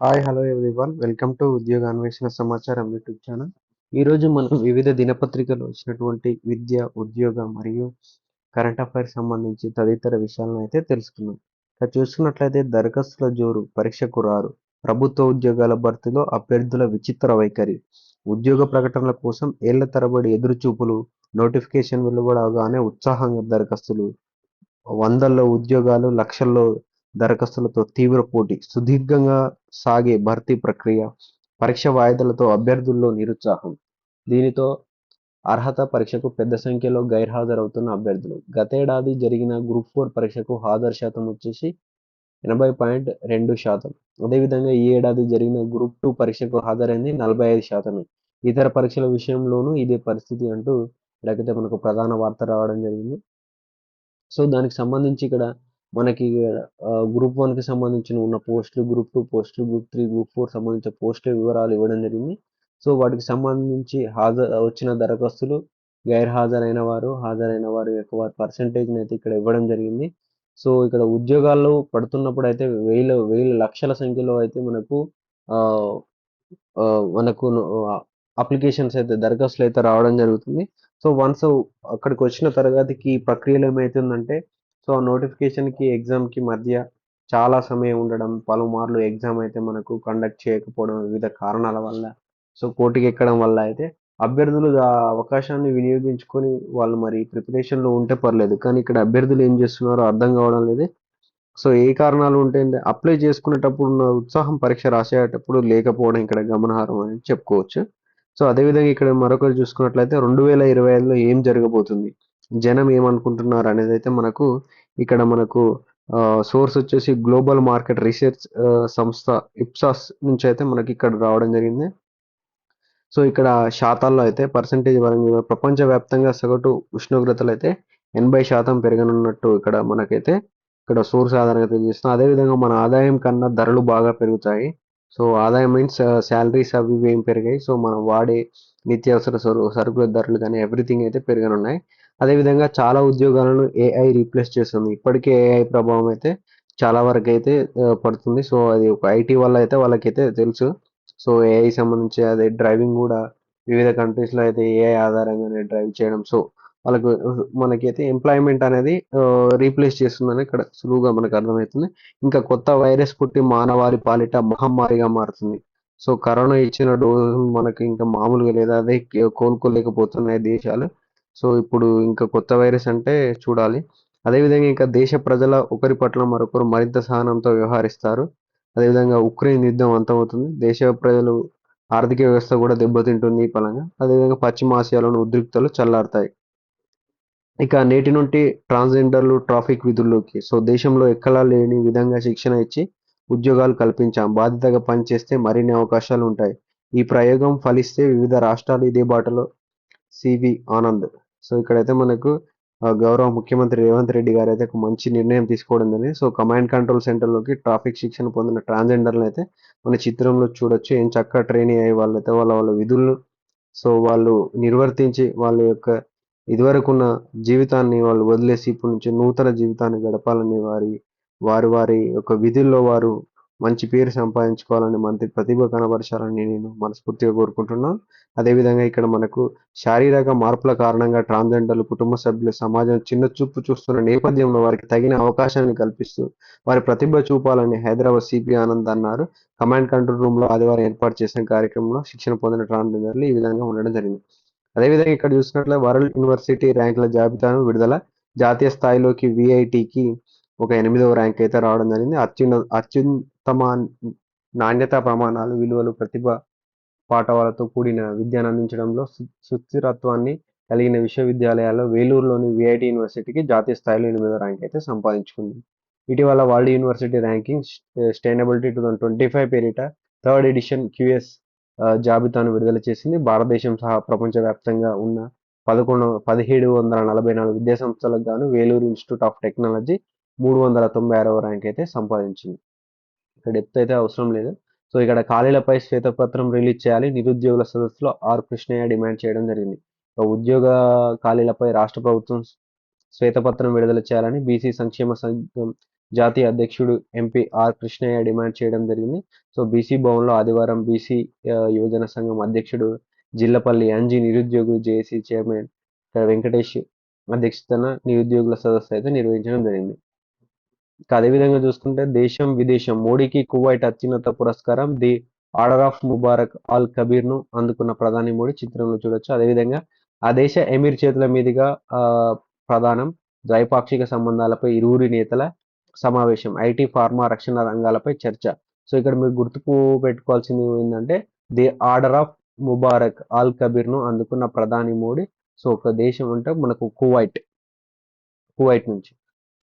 Hi hello everyone welcome to ఉద్యోగ అన్వేషణ సమాచారం యూట్యూబ్ ఛానల్ ఈరోజు మనం వివిధ దినపత్రికలు వచ్చినటువంటి విద్య ఉద్యోగ మరియు కరెంట్ అఫైర్స్ సంబంధించి తదితర విషయాలను అయితే తెలుసుకున్నాం ఇక్కడ చూసుకున్నట్లయితే దరఖాస్తుల జోరు పరీక్షకు రారు. ప్రభుత్వ ఉద్యోగాల భర్తీలో అభ్యర్థుల విచిత్ర వైఖరి. ఉద్యోగ ప్రకటనల కోసం ఏళ్ళ తరబడి ఎదురుచూపులు నోటిఫికేషన్ వెలువడగానే ఉత్సాహంగా దరఖాస్తులు. వందల్లో ఉద్యోగాలు లక్షల్లో దరఖాస్తులతో తీవ్ర పోటీ సుదీర్ఘంగా సాగే భర్తీ ప్రక్రియ పరీక్ష వాయిదాలతో అభ్యర్థుల్లో నిరుత్సాహం. దీనితో అర్హత పరీక్షకు పెద్ద సంఖ్యలో గైర్హాజరవుతున్న అభ్యర్థులు. గతేడాది జరిగిన గ్రూప్ ఫోర్ పరీక్షకు హాజరు శాతం వచ్చేసి ఎనభై పాయింట్ రెండు శాతం. అదేవిధంగా ఈ ఏడాది జరిగిన గ్రూప్ టూ పరీక్షకు హాజరైంది నలభై ఐదు శాతమే. ఇతర పరీక్షల విషయంలోనూ ఇదే పరిస్థితి అంటూ ఇక్కడైతే మనకు ప్రధాన వార్త రావడం జరిగింది. సో దానికి సంబంధించి ఇక్కడ మనకి గ్రూప్ వన్కి సంబంధించిన ఉన్న పోస్టులు గ్రూప్ టూ పోస్టులు గ్రూప్ త్రీ గ్రూప్ ఫోర్ సంబంధించిన పోస్టుల వివరాలు ఇవ్వడం జరిగింది. సో వాటికి సంబంధించి హాజరు వచ్చిన దరఖాస్తులు గైర్ హాజరైన వారు హాజరైన వారు యొక్క వారి పర్సంటేజ్ని అయితే ఇక్కడ ఇవ్వడం జరిగింది. సో ఇక్కడ ఉద్యోగాల్లో పడుతున్నప్పుడు అయితే వేల వేల లక్షల సంఖ్యలో అయితే మనకు మనకు అప్లికేషన్స్ అయితే దరఖాస్తులు అయితే రావడం జరుగుతుంది. సో వన్స్ అక్కడికి వచ్చిన తరగతికి ప్రక్రియలో ఏమవుతుందంటే సో నోటిఫికేషన్కి ఎగ్జామ్కి మధ్య చాలా సమయం ఉండడం పలుమార్లు ఎగ్జామ్ అయితే మనకు కండక్ట్ చేయకపోవడం వివిధ కారణాల వల్ల సో కోర్టుకి ఎక్కడం వల్ల అయితే అభ్యర్థులు ఆ అవకాశాన్ని వినియోగించుకొని వాళ్ళు మరి ప్రిపరేషన్లో ఉంటే పర్లేదు. కానీ ఇక్కడ అభ్యర్థులు ఏం చేస్తున్నారో అర్థం కావడం లేదు. సో ఏ కారణాలు ఉంటే అప్లై చేసుకునేటప్పుడు ఉన్న ఉత్సాహం పరీక్ష రాసేటప్పుడు లేకపోవడం ఇక్కడ గమనార్హం అని చెప్పుకోవచ్చు. సో అదేవిధంగా ఇక్కడ మరొకరు చూసుకున్నట్లయితే రెండు వేల ఇరవై ఐదులో ఏం జరగబోతుంది? జనం ఏమనుకుంటున్నారు అనేది అయితే మనకు ఇక్కడ మనకు సోర్స్ వచ్చేసి గ్లోబల్ మార్కెట్ రీసెర్చ్ సంస్థ ఇప్సాస్ నుంచి అయితే మనకి ఇక్కడ రావడం జరిగింది. సో ఇక్కడ శాతాల్లో అయితే పర్సంటేజ్ పరంగా ప్రపంచవ్యాప్తంగా సగటు ఉష్ణోగ్రతలు అయితే ఎనభై శాతం పెరగనున్నట్టు ఇక్కడ మనకైతే ఇక్కడ సోర్స్ ఆధారంగా తెలియజేస్తున్నాం అదేవిధంగా మన ఆదాయం కన్నా ధరలు బాగా పెరుగుతాయి. సో ఆదాయం మీన్స్ శాలరీస్ అవి ఇవి ఏం పెరిగాయి. సో మనం వాడే నిత్యావసర సరుకుల ధరలు కానీ ఎవ్రీథింగ్ అయితే పెరగనున్నాయి. అదేవిధంగా చాలా ఉద్యోగాలను ఏఐ రీప్లేస్ చేస్తుంది. ఇప్పటికే ఏఐ ప్రభావం అయితే చాలా వరకు అయితే పడుతుంది. సో అది ఒక ఐటీ వల్ల అయితే వాళ్ళకైతే తెలుసు. సో ఏఐ సంబంధించి అదే డ్రైవింగ్ కూడా వివిధ కంట్రీస్లో అయితే ఏఐ ఆధారంగానే డ్రైవ్ చేయడం. సో వాళ్ళకు మనకైతే ఎంప్లాయ్మెంట్ అనేది రీప్లేస్ చేస్తుందని ఇక్కడ సులువుగా మనకు అర్థమవుతుంది. ఇంకా కొత్త వైరస్ పుట్టి మానవారి పాలిట మహమ్మారిగా మారుతుంది. సో కరోనా ఇచ్చిన డోసు మనకి ఇంకా మామూలుగా లేదా అదే కోలుకోలేకపోతున్నాయి దేశాలు. సో ఇప్పుడు ఇంకా కొత్త వైరస్ అంటే చూడాలి. అదేవిధంగా ఇంకా దేశ ప్రజల ఒకరి పట్ల మరొకరు మరింత సహనంతో వ్యవహరిస్తారు. అదేవిధంగా ఉక్రెయిన్ యుద్ధం అంతమవుతుంది. దేశ ప్రజలు ఆర్థిక వ్యవస్థ కూడా దెబ్బతింటుంది ఈ పరంగా. అదేవిధంగా పశ్చిమ ఆసియాలోని ఉద్రిక్తలు చల్లారుతాయి. ఇక నేటి నుండి ట్రాన్స్జెండర్లు ట్రాఫిక్ విధుల్లోకి. సో దేశంలో ఎక్కడా లేని విధంగా శిక్షణ ఇచ్చి ఉద్యోగాలు కల్పించాం. బాధ్యతగా పనిచేస్తే మరిన్ని అవకాశాలు ఉంటాయి ఈ ప్రయోగం ఫలిస్తే వివిధ రాష్ట్రాలు ఇదే బాటలో. సివి ఆనంద్. సో ఇక్కడైతే మనకు గౌరవ ముఖ్యమంత్రి రేవంత్ రెడ్డి గారు అయితే ఒక మంచి నిర్ణయం తీసుకోవడం జరిగింది. సో కమాండ్ కంట్రోల్ సెంటర్లోకి ట్రాఫిక్ శిక్షణ పొందిన ట్రాన్స్జెండర్లు అయితే మన చిత్రంలో చూడొచ్చు. ఏం చక్కగా ట్రైనింగ్ అయ్యే వాళ్ళైతే వాళ్ళ వాళ్ళ విధులను. సో వాళ్ళు నిర్వర్తించి వాళ్ళ యొక్క ఇదివరకున్న జీవితాన్ని వాళ్ళు వదిలేసి ఇప్పటి నుంచి నూతన జీవితాన్ని గడపాలని వారి వారి వారి యొక్క విధుల్లో వారు మంచి పేరు సంపాదించుకోవాలని మంత్రి ప్రతిభ కనబరచాలని నేను మనస్ఫూర్తిగా కోరుకుంటున్నాను అదేవిధంగా ఇక్కడ మనకు శారీరక మార్పుల కారణంగా ట్రాన్స్జెండర్లు కుటుంబ సభ్యులు సమాజం చిన్న చూపు చూస్తున్న నేపథ్యంలో వారికి తగిన అవకాశాన్ని కల్పిస్తూ వారి ప్రతిభ చూపాలని హైదరాబాద్ సిపి ఆనంద్ అన్నారు. కమాండ్ కంట్రోల్ రూమ్లో ఆదివారం ఏర్పాటు చేసిన కార్యక్రమంలో శిక్షణ పొందిన ట్రాన్స్జెండర్లు ఈ విధంగా ఉండడం జరిగింది. అదేవిధంగా ఇక్కడ చూసినట్లే వరల్డ్ యూనివర్సిటీ ర్యాంకుల జాబితాను విడుదల జాతీయ స్థాయిలోకి విఐటికి ఒక ఎనిమిదవ ర్యాంక్ అయితే రావడం జరిగింది. అత్యున్న అత్యుత్తమ నాణ్యత ప్రమాణాలు విలువలు ప్రతిభ పాఠవాలతో కూడిన విద్యను అందించడంలో సుస్థిరత్వాన్ని కలిగిన విశ్వవిద్యాలయాల్లో వేలూరులోని విఐటి యూనివర్సిటీకి జాతీయ స్థాయిలో ఎనిమిదో ర్యాంక్ అయితే సంపాదించుకుంది. ఇటీవల world university ranking sustainability two thousand twenty five పేరిట థర్డ్ ఎడిషన్ క్యూఎస్ జాబితాను విడుదల చేసింది. భారతదేశం సహా ప్రపంచవ్యాప్తంగా ఉన్న పదకొండు పదిహేడు వందల నలభై నాలుగు విద్యాసంస్థలకు గాను వేలూరు ఇన్స్టిట్యూట్ ఆఫ్ టెక్నాలజీ మూడు వందల తొంభై ఆరవ ర్యాంక్ అయితే సంపాదించింది. ఇక్కడ డెప్త్ అయితే అవసరం లేదు. సో ఇక్కడ ఖాళీలపై శ్వేతపత్రం రిలీజ్ చేయాలి. నిరుద్యోగుల సదస్సులో ఆర్ కృష్ణయ్య డిమాండ్ చేయడం జరిగింది. ఉద్యోగ ఖాళీలపై రాష్ట్ర ప్రభుత్వం శ్వేతపత్రం విడుదల చేయాలని బీసీ సంక్షేమ సంఘం జాతీయ అధ్యక్షుడు ఎంపీ ఆర్ కృష్ణయ్య డిమాండ్ చేయడం జరిగింది. సో బీసీ భవన్లో ఆదివారం బీసీ యువజన సంఘం అధ్యక్షుడు జిల్లపల్లి అంజీ నిరుద్యోగులు జేఏసీ చైర్మన్ వెంకటేష్ అధ్యక్షతన నిరుద్యోగుల సదస్సు అయితే నిర్వహించడం జరిగింది. అదేవిధంగా చూసుకుంటే దేశం విదేశం మోడీకి కువైట్ అత్యున్నత పురస్కారం the order of Mubarak Al కబీర్ను అందుకున్న ప్రధాని మోడీ చిత్రంలో చూడొచ్చు. అదేవిధంగా ఆ దేశ ఎమీర్ చేతుల మీదుగా ప్రధానం ద్వైపాక్షిక సంబంధాలపై ఇరువురి నేతల సమావేశం ఐటీ ఫార్మా రక్షణ రంగాలపై చర్చ. సో ఇక్కడ మీరు గుర్తుకు పెట్టుకోవాల్సింది ఏంటంటే the order of Mubarak Al కబీర్ను అందుకున్న ప్రధాని మోడీ. సో ఒక దేశం అంటే మనకు కువైట్ కువైట్ నుంచి.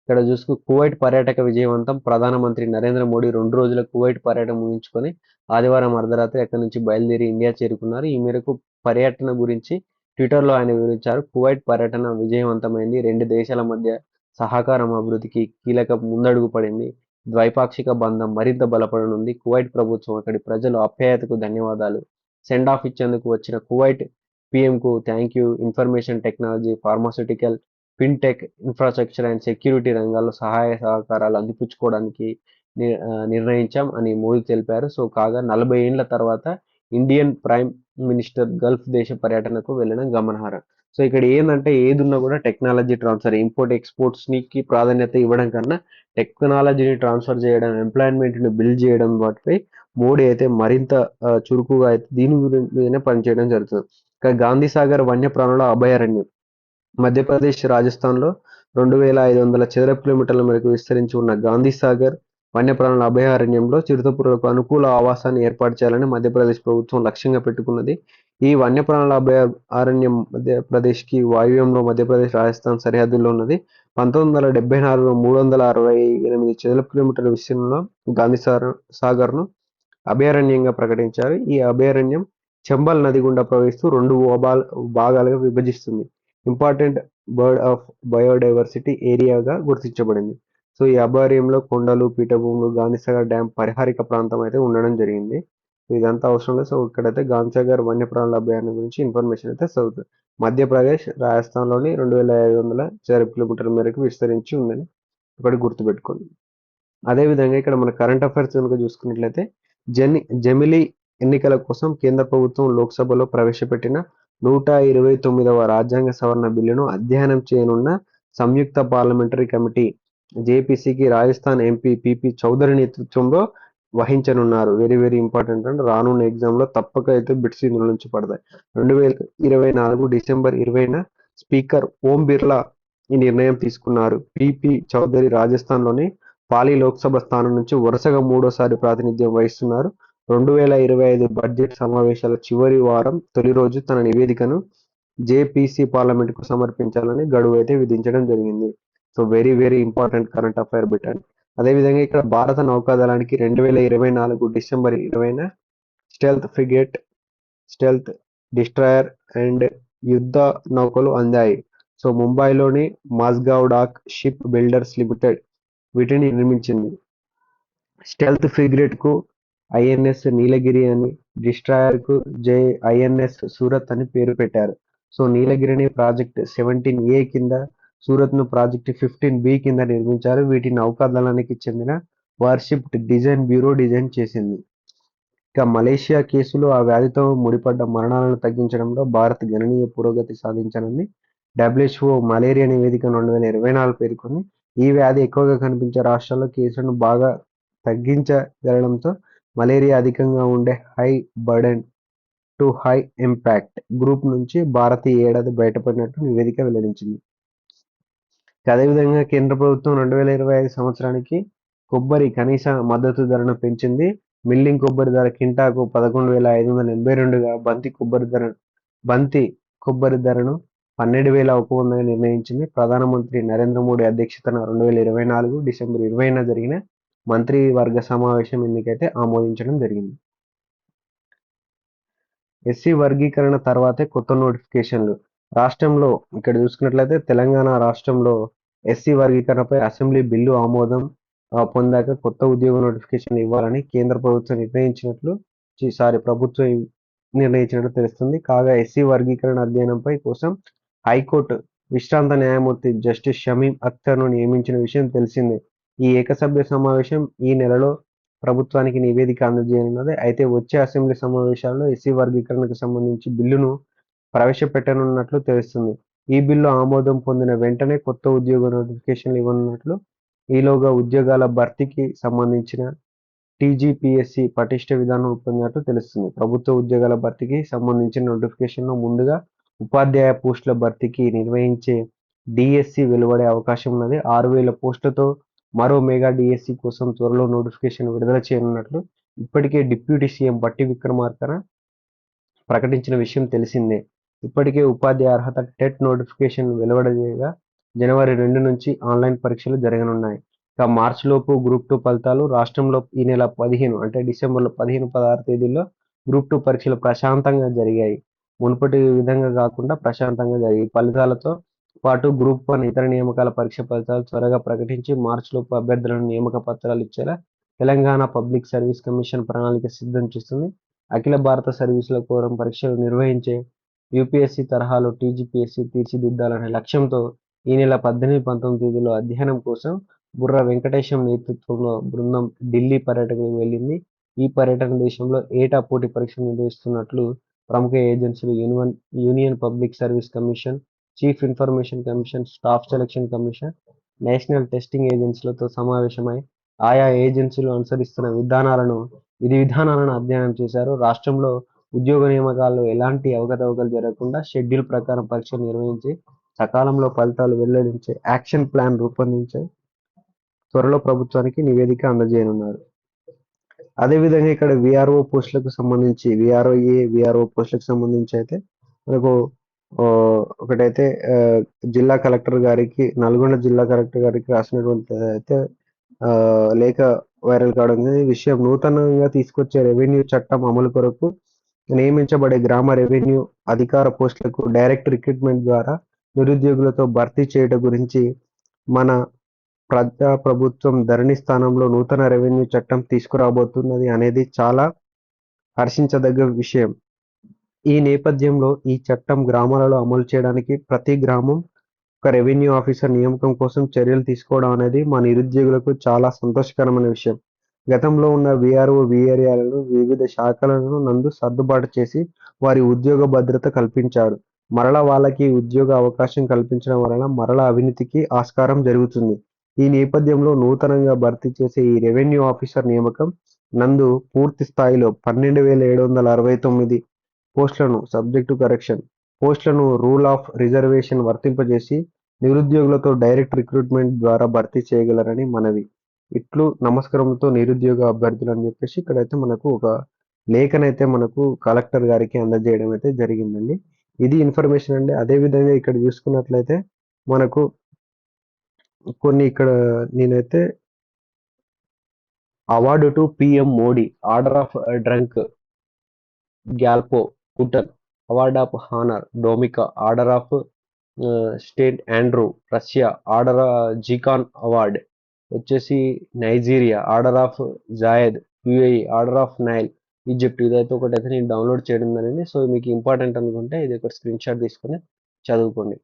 ఇక్కడ చూసుకు కువైట్ పర్యాటక విజయవంతం ప్రధానమంత్రి నరేంద్ర మోడీ రెండు రోజుల కువైట్ పర్యటన ముగించుకొని ఆదివారం అర్ధరాత్రి అక్కడి నుంచి బయలుదేరి ఇండియా చేరుకున్నారు. ఈ మేరకు పర్యటన గురించి ట్విట్టర్లో ఆయన వివరించారు. కువైట్ పర్యటన విజయవంతమైంది. రెండు దేశాల మధ్య సహకారం అభివృద్ధికి కీలక ముందడుగు పడింది. ద్వైపాక్షిక బంధం మరింత బలపడనుంది. కువైట్ ప్రభుత్వం అక్కడి ప్రజలు ఆప్యాయతకు ధన్యవాదాలు. సెండ్ ఆఫ్ ఇచ్చేందుకు వచ్చిన Kuwait పిఎంకు thank you. Information technology pharmaceutical fintech infrastructure and security రంగాల్లో సహాయ సహకారాలు అందిపుచ్చుకోవడానికి నిర్ణయించాం అని మోదీ తెలిపారు. సో కాగా నలభై ఏండ్ల తర్వాత ఇండియన్ ప్రైమ్ మినిస్టర్ గల్ఫ్ దేశ పర్యటనకు వెళ్ళడం గమనార్హం. సో ఇక్కడ ఏంటంటే ఏదున్నా కూడా టెక్నాలజీ ట్రాన్స్ఫర్ ఇంపోర్ట్ ఎక్స్పోర్ట్స్కి ప్రాధాన్యత ఇవ్వడం కన్నా టెక్నాలజీని ట్రాన్స్ఫర్ చేయడం ఎంప్లాయ్మెంట్ని బిల్డ్ చేయడం వాటిపై మోడీ అయితే మరింత చురుకుగా అయితే దీని గురించి పనిచేయడం జరుగుతుంది. ఇక గాంధీ సాగర్ వన్యప్రాణుల అభయారణ్యం. మధ్యప్రదేశ్ రాజస్థాన్లో రెండు వేల ఐదు వందల చదరపు కిలోమీటర్ల మేరకు విస్తరించి ఉన్న గాంధీ సాగర్ వన్యప్రాణుల అభయారణ్యంలో చిరుతపురులకు అనుకూల ఆవాసాన్ని ఏర్పాటు చేయాలని మధ్యప్రదేశ్ ప్రభుత్వం లక్ష్యంగా పెట్టుకున్నది. ఈ వన్యప్రాణుల అభయ అరణ్యం మధ్యప్రదేశ్కి వాయువ్యంలో మధ్యప్రదేశ్ రాజస్థాన్ సరిహద్దుల్లో ఉన్నది. పంతొమ్మిది వందల డెబ్బై నాలుగులో మూడు వందల అరవై ఎనిమిది చదరపు కిలోమీటర్ల విస్తీర్ణంలో గాంధీ సాగర్ను అభయారణ్యంగా ప్రకటించారు. ఈ అభయారణ్యం చంబల్ నది గుండా ప్రవహిస్తూ రెండు భాగాలుగా విభజిస్తుంది. ఇంపార్టెంట్ బర్డ్ ఆఫ్ బయోడైవర్సిటీ ఏరియాగా గుర్తించబడింది. సో ఈ అభయారణ్యంలో కొండలు పీఠభూములు గాంధీసాగర్ డ్యామ్ పరిహారిక ప్రాంతం అయితే ఉండడం జరిగింది. ఇదంతా అవసరం లేదు. సో ఇక్కడైతే గాంధీసాగర్ వన్యప్రాణుల అభయాన్ని గురించి ఇన్ఫర్మేషన్ అయితే చదువుతుంది మధ్యప్రదేశ్ రాజస్థాన్లోని రెండు వేల ఐదు వందల చదరపు కిలోమీటర్ల మేరకు విస్తరించి ఉందని ఇక్కడ గుర్తుపెట్టుకోండి. అదేవిధంగా ఇక్కడ మన కరెంట్ అఫైర్స్ కనుక చూసుకున్నట్లయితే జని జమిలీ ఎన్నికల కోసం కేంద్ర ప్రభుత్వం లోక్సభలో ప్రవేశపెట్టిన నూట ఇరవై తొమ్మిదవ రాజ్యాంగ సవరణ బిల్లును అధ్యయనం చేయనున్న సంయుక్త parliamentary committee జేపీసీకి Rajasthan MP P P Chaudhary నేతృత్వంలో వహించనున్నారు. వెరీ వెరీ ఇంపార్టెంట్ అండ్ రానున్న ఎగ్జామ్లో తప్పక అయితే బిట్స్ ఇందులో నుంచి పడతాయి. రెండు వేల ఇరవై నాలుగు డిసెంబర్ ఇరవైన స్పీకర్ ఓం బిర్లా ఈ నిర్ణయం తీసుకున్నారు. పిపి చౌదరి రాజస్థాన్లోని పాలి లోక్సభ స్థానం నుంచి వరుసగా మూడోసారి ప్రాతినిధ్యం వహిస్తున్నారు. రెండు వేల ఇరవై ఐదు బడ్జెట్ సమావేశాల చివరి వారం తొలి రోజు తన నివేదికను జేపీసీ పార్లమెంట్కు సమర్పించాలని గడువు అయితే విధించడం జరిగింది. So very very important current affair bit and. అదేవిధంగా ఇక్కడ భారత నౌకాదళానికి రెండు వేల ఇరవై నాలుగు డిసెంబర్ ఇరవైన stealth frigate stealth destroyer and యుద్ధ నౌకలు అందాయి. సో ముంబైలోని Mazagon dock ship builders limited వీటిని నిర్మించింది. స్టెల్త్ ఫ్రిగేట్కు ఐఎన్ఎస్ నీలగిరి అని డిస్ట్రాయర్కు జే ఐఎన్ఎస్ సూరత్ అని పేరు పెట్టారు. సో నీలగిరిని ప్రాజెక్ట్ సెవెంటీన్ ఏ కింద సూరత్ను ప్రాజెక్ట్ ఫిఫ్టీన్ బి కింద నిర్మించారు. వీటి నౌకాదళానికి చెందిన వార్షిప్ డిజైన్ బ్యూరో డిజైన్ చేసింది. ఇక మలేషియా కేసులో ఆ వ్యాధితో ముడిపడ్డ మరణాలను తగ్గించడంలో భారత్ గణనీయ పురోగతి సాధించనుంది. డబ్ల్యూహెచ్ఓ మలేరియా నివేదిక రెండు వేల ఇరవై నాలుగు పేర్కొంది. ఈ వ్యాధి ఎక్కువగా కనిపించే రాష్ట్రాల్లో కేసులను బాగా తగ్గించగలడంతో మలేరియా అధికంగా ఉండే high burden to high impact group నుంచి భారత్ ఈ ఏడాది బయటపడినట్టు నివేదిక వెల్లడించింది. అదేవిధంగా కేంద్ర ప్రభుత్వం రెండు వేల ఇరవై ఐదు సంవత్సరానికి కొబ్బరి కనీస మద్దతు ధరను పెంచింది. మిల్లింగ్ కొబ్బరి ధర కింటాకు పదకొండు వేల ఐదు వందల ఎనభై రెండుగా బంతి కొబ్బరి ధర బంతి కొబ్బరి ధరను పన్నెండు వేల ఒక వందగా నిర్ణయించింది. ప్రధానమంత్రి నరేంద్ర మోడీ అధ్యక్షతన రెండు వేల ఇరవై నాలుగు డిసెంబర్ ఇరవైన జరిగిన మంత్రివర్గ సమావేశం ఎన్నికైతే ఆమోదించడం జరిగింది? ఎస్సీ వర్గీకరణ తర్వాతే కొత్త నోటిఫికేషన్లు. రాష్ట్రంలో ఇక్కడ చూసుకున్నట్లయితే తెలంగాణ రాష్ట్రంలో ఎస్సీ వర్గీకరణపై అసెంబ్లీ బిల్లు ఆమోదం పొందాక కొత్త ఉద్యోగ నోటిఫికేషన్ ఇవ్వాలని కేంద్ర ప్రభుత్వం నిర్ణయించినట్లు సారీ ప్రభుత్వం నిర్ణయించినట్లు తెలుస్తుంది. కాగా ఎస్సీ వర్గీకరణ అధ్యయనంపై కోసం హైకోర్టు విశ్రాంత న్యాయమూర్తి జస్టిస్ షమీం అఖ్తర్ను నియమించిన విషయం తెలిసిందే. ఈ ఏకసభ్య సమావేశం ఈ నెలలో ప్రభుత్వానికి నివేదిక అందజేయనున్నది. అయితే వచ్చే అసెంబ్లీ సమావేశాల్లో ఎస్సీ వర్గీకరణకు సంబంధించి బిల్లును ప్రవేశపెట్టనున్నట్లు తెలుస్తుంది. ఈ బిల్లు ఆమోదం పొందిన వెంటనే కొత్త ఉద్యోగ నోటిఫికేషన్లు ఇవ్వనున్నట్లు ఈలోగా ఉద్యోగాల భర్తీకి సంబంధించిన టీజీపీఎస్సీ పటిష్ట విధానం రూపొందినట్లు తెలుస్తుంది. ప్రభుత్వ ఉద్యోగాల భర్తీకి సంబంధించిన నోటిఫికేషన్ను ముందుగా ఉపాధ్యాయ పోస్టుల భర్తీకి నిర్వహించే డిఎస్సి వెలువడే అవకాశం ఉన్నది. ఆరు వేల పోస్టులతో మరో మెగా డిఎస్సి కోసం త్వరలో నోటిఫికేషన్ విడుదల చేయనున్నట్లు ఇప్పటికే డిప్యూటీ సీఎం బట్టి విక్రమార్కన ప్రకటించిన విషయం తెలిసిందే. ఇప్పటికే ఉపాధ్యాయ అర్హత టెట్ నోటిఫికేషన్ వెలువడజేయగా జనవరి రెండు నుంచి ఆన్లైన్ పరీక్షలు జరగనున్నాయి. ఇక మార్చిలోపు గ్రూప్ టూ ఫలితాలు రాష్ట్రంలో ఈ నెల పదిహేను అంటే డిసెంబర్లో పదిహేను పదహారు తేదీల్లో గ్రూప్ టూ పరీక్షలు ప్రశాంతంగా జరిగాయి. మునుపటి విధంగా కాకుండా ప్రశాంతంగా జరిగాయి. ఫలితాలతో పాటు గ్రూప్ వన్ ఇతర నియామకాల పరీక్ష ఫలితాలు త్వరగా ప్రకటించి మార్చిలోపు అభ్యర్థులను నియామక పత్రాలు ఇచ్చేలా తెలంగాణ పబ్లిక్ సర్వీస్ కమిషన్ ప్రణాళిక సిద్ధం చేస్తుంది. అఖిల భారత సర్వీసుల కోరం పరీక్షలు నిర్వహించే యూపీఎస్సీ తరహాలో టీజీపీఎస్సీ తీర్చిదిద్దాలనే లక్ష్యంతో ఈ నెల పద్దెనిమిది పంతొమ్మిది తేదీలో అధ్యయనం కోసం బుర్ర వెంకటేశం నేతృత్వంలో బృందం ఢిల్లీ పర్యటనకు వెళ్ళింది. ఈ పర్యటన దేశంలో ఏటా పోటీ పరీక్షలు నిర్వహిస్తున్నట్లు ప్రముఖ ఏజెన్సీలు union union public service commission chief information commission staff selection commission national testing ఏజెన్సీలతో సమావేశమై ఆయా ఏజెన్సీలు అనుసరిస్తున్న విధానాలను విధి విధానాలను అధ్యయనం చేశారు. రాష్ట్రంలో ఉద్యోగ నియామకాల్లో ఎలాంటి అవకతవకలు జరగకుండా షెడ్యూల్ ప్రకారం పరీక్షలు నిర్వహించి సకాలంలో ఫలితాలు వెల్లడించే యాక్షన్ ప్లాన్ రూపొందించే త్వరలో ప్రభుత్వానికి నివేదిక అందజేయనున్నారు. అదేవిధంగా ఇక్కడ విఆర్ఓ పోస్టులకు సంబంధించి విఆర్ఓ ఏ విఆర్ఓ పోస్టులకు సంబంధించి అయితే మనకు ఒకటైతే జిల్లా కలెక్టర్ గారికి నల్గొండ జిల్లా కలెక్టర్ గారికి రాసినటువంటి అయితే లేఖ వైరల్ కావడం ఈ విషయం నూతనంగా తీసుకొచ్చే రెవెన్యూ చట్టం అమలు కొరకు నియమించబడే గ్రామ రెవెన్యూ అధికార పోస్టులకు డైరెక్ట్ రిక్రూట్మెంట్ ద్వారా నిరుద్యోగులతో భర్తీ చేయడం గురించి మన ప్రజా ప్రభుత్వం ధరణి స్థానంలో నూతన రెవెన్యూ చట్టం తీసుకురాబోతున్నది అనేది చాలా హర్షించదగ్గ విషయం. ఈ నేపథ్యంలో ఈ చట్టం గ్రామాలలో అమలు చేయడానికి ప్రతి గ్రామం ఒక రెవెన్యూ ఆఫీసర్ నియామకం కోసం చర్యలు తీసుకోవడం అనేది మా నిరుద్యోగులకు చాలా సంతోషకరమైన విషయం. గతంలో ఉన్న విఆర్ఓ విఆర్ఏలను వివిధ శాఖలను నందు సర్దుబాటు చేసి వారి ఉద్యోగ భద్రత కల్పించారు. మరల వాళ్ళకి ఉద్యోగ అవకాశం కల్పించడం వలన మరల అవినీతికి ఆస్కారం జరుగుతుంది. ఈ నేపథ్యంలో నూతనంగా భర్తీ చేసే ఈ రెవెన్యూ ఆఫీసర్ నియామకం నందు పూర్తి స్థాయిలో పన్నెండు వేల ఏడు వందల అరవై తొమ్మిది పోస్టులను సబ్జెక్టు కరెక్షన్ పోస్టులను రూల్ ఆఫ్ రిజర్వేషన్ వర్తింపజేసి నిరుద్యోగులతో డైరెక్ట్ రిక్రూట్మెంట్ ద్వారా భర్తీ చేయగలరని మనవి. ఇట్లు నమస్కారంతో నిరుద్యోగ అభ్యర్థులు అని చెప్పేసి ఇక్కడైతే మనకు ఒక లేఖనైతే మనకు కలెక్టర్ గారికి అందజేయడం అయితే జరిగిందండి. ఇది ఇన్ఫర్మేషన్ అండి. అదే విధంగా ఇక్కడ చూసుకున్నట్లయితే మనకు కొన్ని ఇక్కడ నేనైతే award to PM Modi order of Druk Gyalpo కుటన్ award of honour Dominica order of state Andrew Russia order జీకాన్ award వచ్చేసి Nigeria order of Zayed UAE order of Nile Egypt ఇదైతే ఒకటి అయితే నేను డౌన్లోడ్ చేయడం జరిగింది. సో మీకు ఇంపార్టెంట్ అనుకుంటే ఇది ఒక స్క్రీన్ షాట్ తీసుకొని చదువుకోండి.